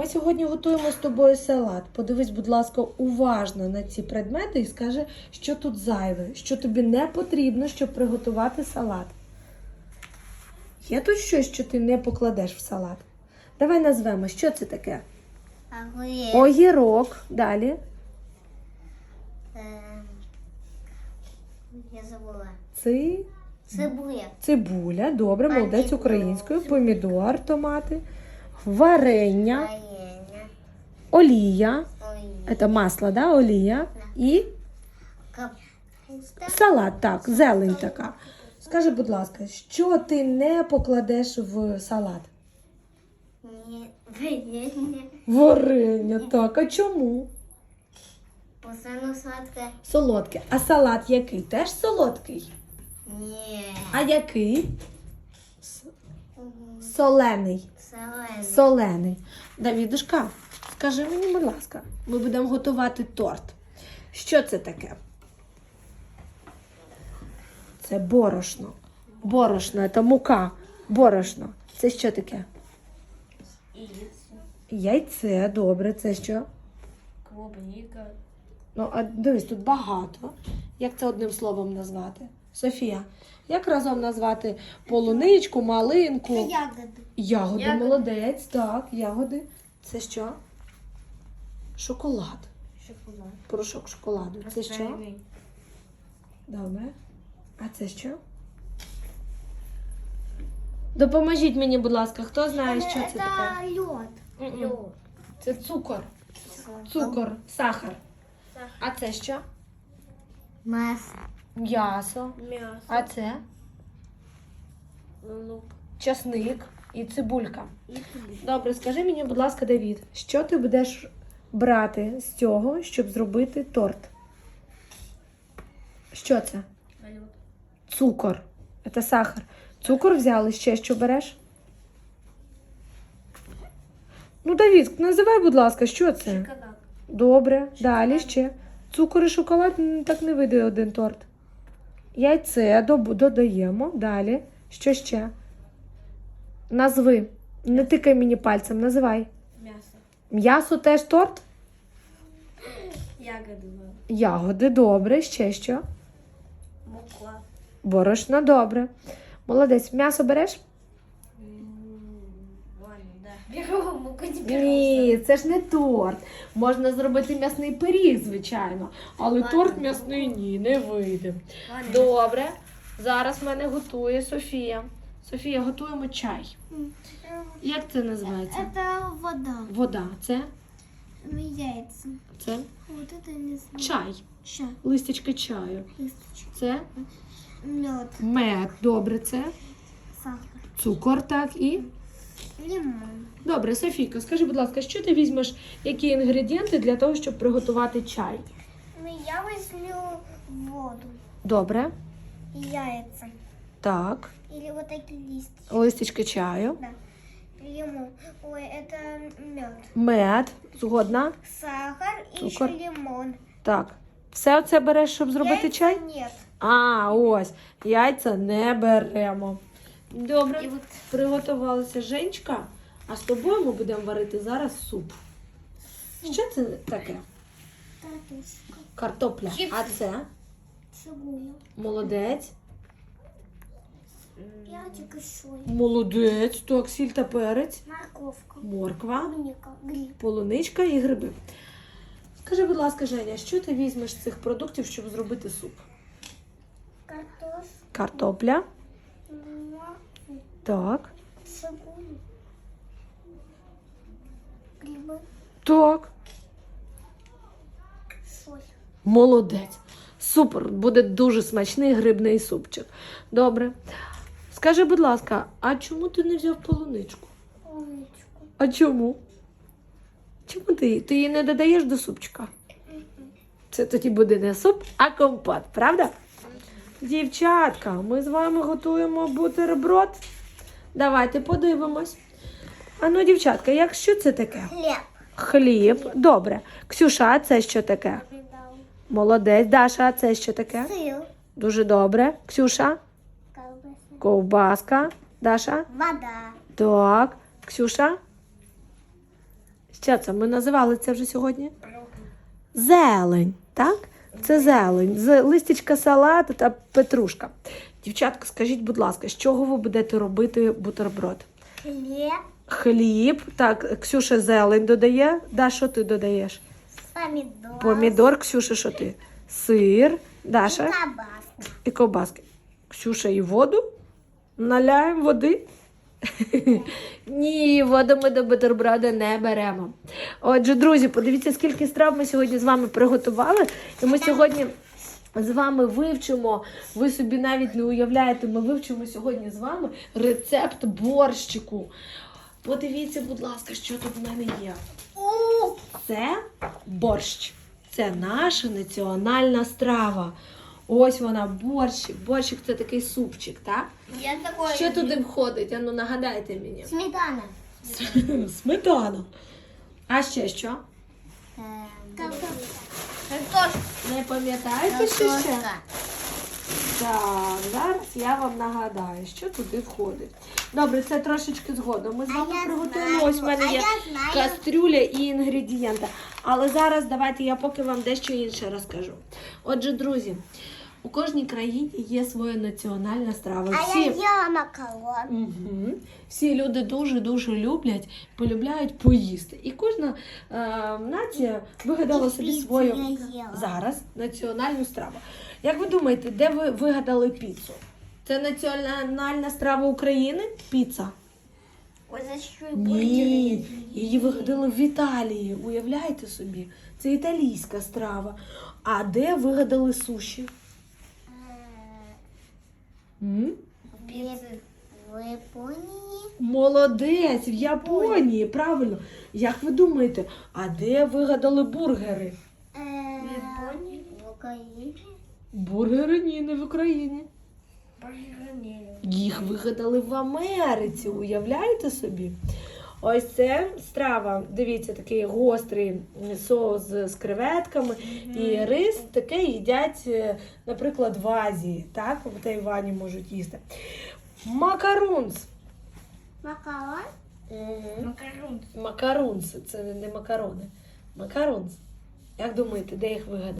ми сьогодні готуємо з тобою салат. Подивись, будь ласка, уважно на ці предмети і скажи, що тут зайве, що тобі не потрібно, щоб приготувати салат. Є тут щось, що ти не покладеш в салат? Давай назвемо, що це таке? Огірок. Далі. Я. Ци... Цибуля. Цибуля, добре, молодець українською, помідор, томати, варення. Олія. Це масло, да? олія. І салат, так, зелень така. Скажи, будь ласка, що ти не покладеш в салат? Не, варенье. Варення, так. А чому? Пацану сладкое. Солодке. А салат який? Теж солодкий. Не. А який? Солений. Соленый. Солений. Давідушка, скажи мені, будь ласка, ми будемо готувати торт. Що це таке? Це борошно. Борошно, це мука. Борошно. Це що таке? Яйце, добре, це що? Клубника. Ну, а дивись, тут багато. Як це одним словом назвати? Софія, як разом назвати полуничку, малинку? Ягоды. Ягоди, Ягоди. молодець, так, ягоди. Це що? Шоколад. Шоколад. Порошок шоколаду. Це що? Добре. А це що? Допоможіть мені, будь ласка, хто знає, що це таке? лед. Мгм. Це цукор. Цукор, сахар. Сахар. А це що? Масло. М'ясо. М'ясо. А це Лук. часник і цибулька. Добре, скажи мені, будь ласка, Давід, що ти будеш брати з цього, щоб зробити торт? Що це? Цукор. Це сахар. Цукор взяли ще що береш? Ну, Давід, називай, будь ласка, що це? Шоколад. Добре, далі ще. Цукор і шоколад так не вийде один торт. Яйце додаємо. Далі. Що ще? Назви. Не тикай мені пальцем, називай. М'ясо. М'ясо теж торт? Ягоди. Ягоди, добре. Ще що? Мукла. Борошно, добре. Молодець. М'ясо береш? Ні, це ж не торт. Можна зробити м'ясний пиріг, звичайно. Але Ладно. торт м'ясний ні, не вийде. Ладно. Добре. Зараз в мене готує Софія. Софія, готуємо чай. Як це називається? Это вода. Вода. Це? Яйца. Це Вот это не знаю. чай. Чай. Листячка чаю. Листочек. Це Мед. мед. Добре, це Сахар. цукор, так і. Лимон. Добре, Софійка, скажи, будь ласка, що ти візьмеш, які інгредієнти для того, щоб приготувати чай? Ну, я возьму воду. Добре. Яйца. Так. Или вот такие листья. Листячки чаю. Да. Лимон. Ой, это мед. Мед. Згодна? Сахар и Цукор. еще лимон. Так. Все це береш, щоб зробити Яйца чай? нет. А, ось. Яйця не беремо. Добре. І от- Приготувалася Женечка, а з тобою ми будемо варити зараз суп. Що це таке? Картопля. Чіпси. А це Цибуля. молодець. Перчик и соль. Молодець. Так, сіль та перець, Морковка. морква, Клубника. Гриб. полуничка і гриби. Скажи, будь ласка, Женя, що ти візьмеш з цих продуктів, щоб зробити суп? Картошка. Картопля. Морковь. Так. Грибы. Так. Соль. Молодець. Супер, буде дуже смачний грибний супчик. Добре. Скажи, будь ласка, а чому ти не взяв полуничку? Умничку. А чому? Чому ти, ти її не додаєш до супчика? Це тоді буде не суп, а компот, правда? Дівчатка, ми з вами готуємо бутерброд. Давайте подивимось. А ну, дівчатка, як що це таке? Хлеб. Хліб. Добре. Ксюша, а це що таке? Молодець. Даша, а це що таке? Сыр. Дуже добре. Ксюша. Ковбаска. Даша. Вода. Так. Ксюша. Що це? Ми називали це вже сьогодні? Зелень, так? Це зелень. З листячка салату та петрушка. Дівчатка, скажіть, будь ласка, з чого ви будете робити бутерброд? Хлеб, Хліб, так, Ксюша зелень додає. Да, що ти додаєш? помидор, Помідор, Ксюша, що ти? Сир, Даша колбаска. і ковбаски. Ксюша і воду. Наляємо води. Ні, воду ми до бутерброда не беремо. Отже, друзі, подивіться, скільки страв ми сьогодні з вами приготували. І ми сьогодні з вами вивчимо. Ви собі навіть не уявляєте, ми вивчимо сьогодні з вами рецепт борщику. Подивіться, будь ласка, що тут в мене є. Це борщ. Це наша національна страва. Ось вона, борщик. Борщик це такий супчик, так? Я такой. Що туди входить? Ану нагадайте мені. Сметана. Сметана. А ще що? Картошка. Не пам'ятаєте, що ще? Так, зараз я вам нагадаю, що туди входить. Добре, це трошечки згодом. Ми з вами приготуємо. знаю, Ось в мене є кастрюля і інгредієнти. Але зараз давайте я поки вам дещо інше розкажу. Отже, друзі, у кожній країні є своя національна страва. А я ела макарон. Угу. Всі люди дуже-дуже люблять, полюбляють поїсти. І кожна е, нація вигадала собі піцу свою я їла. зараз національну страву. Як ви думаєте, де ви вигадали піцу? Це національна страва України? Піца? Ой, за що Ні, її вигадали в Італії. Уявляєте собі? Це італійська страва. А де вигадали суші? Молодець, в Японії, правильно. Як ви думаєте, а де вигадали бургери? В Японии? В Украине. Бургери ні, не в Україні. Їх вигадали в Америці, уявляєте собі? Ось це страва. Дивіться, такий гострий соус з креветками і рис таке їдять, е, наприклад, в Азії. Так, в Тайвані можуть їсти. Макарунс. Макарон. Макарон. Макарунс. Це не макарони. Макарунс. Як думаєте, де їх вигадали?